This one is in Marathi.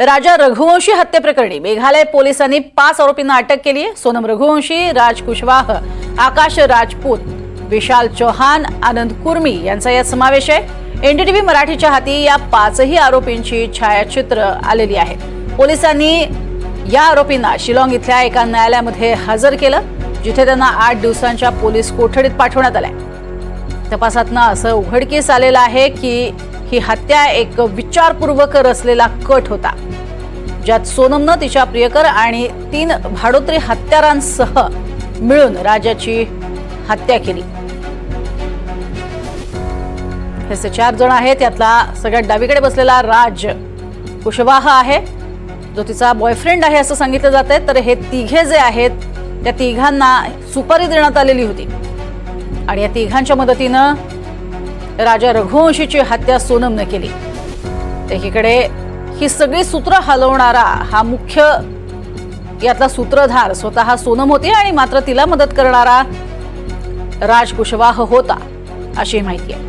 राजा रघुवंशी हत्येप्रकरणी मेघालय पोलिसांनी पाच आरोपींना अटक केली आहे. सोनम रघुवंशी राज कुशवाह आकाश राजपूत विशाल चौहान आनंद कुर्मी यांचा यात समावेश आहे. एनडीटीव्ही मराठीच्या हाती या पाचही आरोपींची छायाचित्र आलेली आहेत पोलिसांनी या आरोपींना शिलाँग इथल्या एका न्यायालयामध्ये हजर केलं जिथे त्यांना आठ दिवसांच्या पोलीस कोठडीत पाठवण्यात आलंय. तपासातनं असं उघडकीस आलेलं आहे की ही हत्या एक विचारपूर्वक रचलेला कट होता. ज्यात सोनमनं तिच्या प्रियकर आणि तीन भाडोत्री हत्यारांसह मिळून राजाची हत्या केली. हे चार जण आहेत यातला सगळ्यात डावीकडे बसलेला राज कुशवाह आहे. जो तिचा बॉयफ्रेंड आहे असं सांगितलं जात आहे तर हे तिघे जे आहेत त्या तिघांना सुपारी देण्यात आलेली होती. आणि या तिघांच्या मदतीनं राजा रघुवंशीची हत्या सोनमनं केली. एकीकडे ही सगळी सूत्र हलवणारा हा मुख्य यातला सूत्रधार स्वतः सोनम होती आणि मात्र तिला मदत करणारा राज कुशवाह होता अशी माहिती आहे.